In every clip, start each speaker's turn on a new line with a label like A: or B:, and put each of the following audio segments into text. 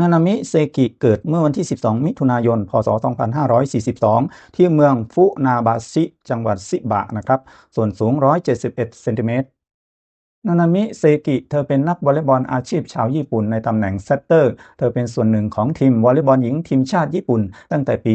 A: นานามิเซกิเกิดเมื่อวันที่ 12 มิถุนายน พศ 2542 ที่เมืองฟุนาบาชิ จังหวัดซิบะนะครับ ส่วนสูง 171 เซนติเมตร นานามิเซกิ เธอเป็นนักวอลเลย์บอลอาชีพชาวญี่ปุ่นในตำแหน่งเซตเตอร์ เธอเป็นส่วนหนึ่งของทีมวอลเลย์บอลหญิงทีมชาติญี่ปุ่นตั้งแต่ปี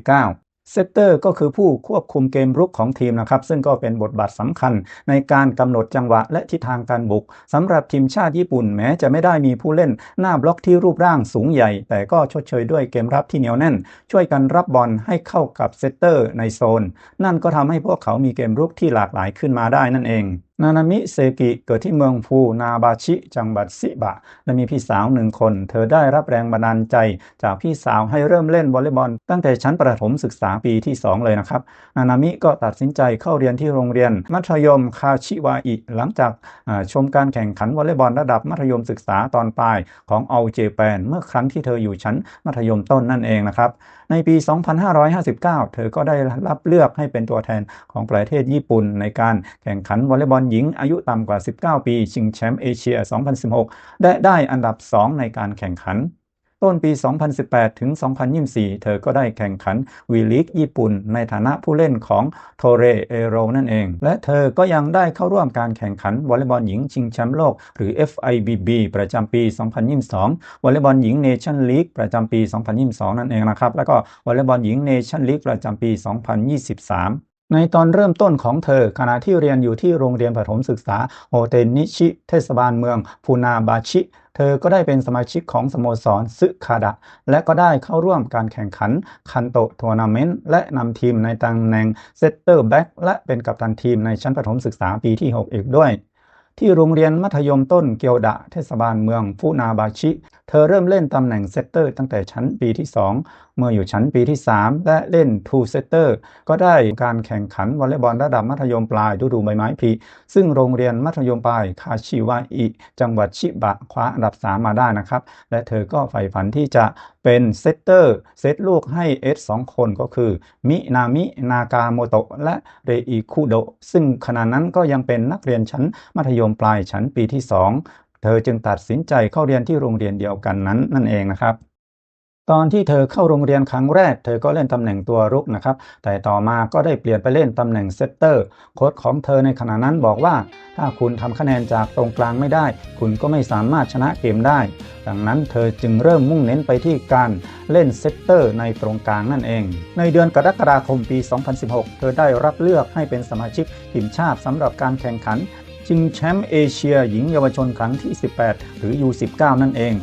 A: 2019 เซตเตอร์ก็คือผู้ควบคุมเกมรุกของทีมนะครับ ซึ่งก็เป็นบทบาทสำคัญในการกำหนดจังหวะและทิศทางการบุกสำหรับทีมชาติญี่ปุ่นแม้จะไม่ได้มีผู้เล่นหน้าบล็อกที่รูปร่างสูงใหญ่ แต่ก็ชดเชยด้วยเกมรับที่เหนียวแน่น ช่วยกันรับบอลให้เข้ากับเซตเตอร์ในโซน นั่นก็ทำให้พวกเขามีเกมรุกที่หลากหลายขึ้นมาได้นั่นเอง นานามิเซกิเกิดที่เมืองฟูนาบาชิ จังหวัดซิบะ และมีพี่สาวหนึ่งคน เธอได้รับแรงบันดาลใจ จากพี่สาวให้เริ่มเล่นวอลเลย์บอล ตั้งแต่ชั้นประถมศึกษาปีที่ 2 เลยนะครับ นานามิก็ตัดสินใจเข้าเรียนที่โรงเรียน มัธยมคาชิวาอิ หลังจากชมการแข่งขันวอลเลย์บอลระดับมัธยมศึกษาตอนปลายของเอาเจแปนเมื่อครั้งที่เธออยู่ชั้นมัธยมต้นนั่นเองนะครับ ในปี 2559 เธอก็ได้รับเลือกให้เป็นตัวแทนของประเทศญี่ปุ่นในการแข่งขันวอลเลย์บอลหญิงอายุต่ำกว่า 19 ปี ชิงแชมป์เอเชีย 2016 และได้อันดับ 2 ในการแข่งขัน ต้นปี 2018 ถึง 2024 เธอก็ได้แข่งขันวีลีกญี่ปุ่น ในฐานะผู้เล่นของโทเรเอโรนั่นเอง และเธอก็ยังได้เข้าร่วมการแข่งขันวอลเลย์บอลหญิงชิงแชมป์โลก หรือ FIBB ประจำปี 2022 วอลเลย์บอลหญิงเนชั่นลีกประจำปี 2022 นั่นเองนะครับ แล้วก็วอลเลย์บอลหญิงเนชั่นลีกประจำปี 2023 ในตอนเริ่มต้นของเธอขณะที่เรียนอยู่ที่โรงเรียนประถมศึกษาโฮเทนนิชิ เทศบาลเมืองฟูนาบาชิ เธอก็ได้เป็นสมาชิกของสโมสรซึคาดะ และก็ได้เข้าร่วมการแข่งขันคันโตทัวร์นาเมนต์และนำทีมในตำแหน่งเซตเตอร์แบ็กและเป็นกัปตันทีมในชั้นประถมศึกษาปีที่ 6 อีกด้วยที่โรงเรียนมัธยมต้นเกียวดะเทศบาลเมืองฟุนาบาชิ เธอเริ่มเล่นตำแหน่งเซตเตอร์ตั้งแต่ชั้นปีที่ 2 เมื่ออยู่ชั้นปีที่ 3 และเล่นทูเซตเตอร์ก็ได้การแข่งขันวอลเลย์บอลระดับมัธยมปลายฤดูใบไม้ผลิซึ่งโรงเรียนมัธยมปลายคาชิวาอิ จังหวัดชิบะคว้าอันดับ 3 มาได้นะครับ และเธอก็ใฝ่ฝันที่จะเป็นเซตเตอร์เซตลูกให้เอสสองคนก็คือ มินามิ นากาโมโตะและเรอิคุโดซึ่งขณะนั้นก็ยังเป็นนักเรียนชั้นมัธยมปลายชั้นปีที่ 2 ธอจึงตัดสินใจเข้าเรียนที่โรงเรียนเดียวกันนั้นนั่นเองนะครับ ตอนที่เธอเข้าโรงเรียนครั้งแรก เธอก็เล่นตำแหน่งตัวรุกนะครับ แต่ต่อมาก็ได้เปลี่ยนไปเล่นตำแหน่งเซตเตอร์ โค้ชของเธอในขณะนั้นบอกว่า ถ้าคุณทำคะแนนจากตรงกลางไม่ได้ คุณก็ไม่สามารถชนะเกมได้ ดังนั้นเธอจึงเริ่มมุ่งเน้นไปที่การเล่นเซตเตอร์ในตรงกลางนั่นเอง ในเดือนกรกฎาคมปี 2016 เธอได้รับเลือกให้เป็นสมาชิกทีมชาติสำหรับการแข่งขัน ชิงแชมป์เอเชียหญิงเยาวชนครั้งที่ 18 หรือ U19 นั่นเอง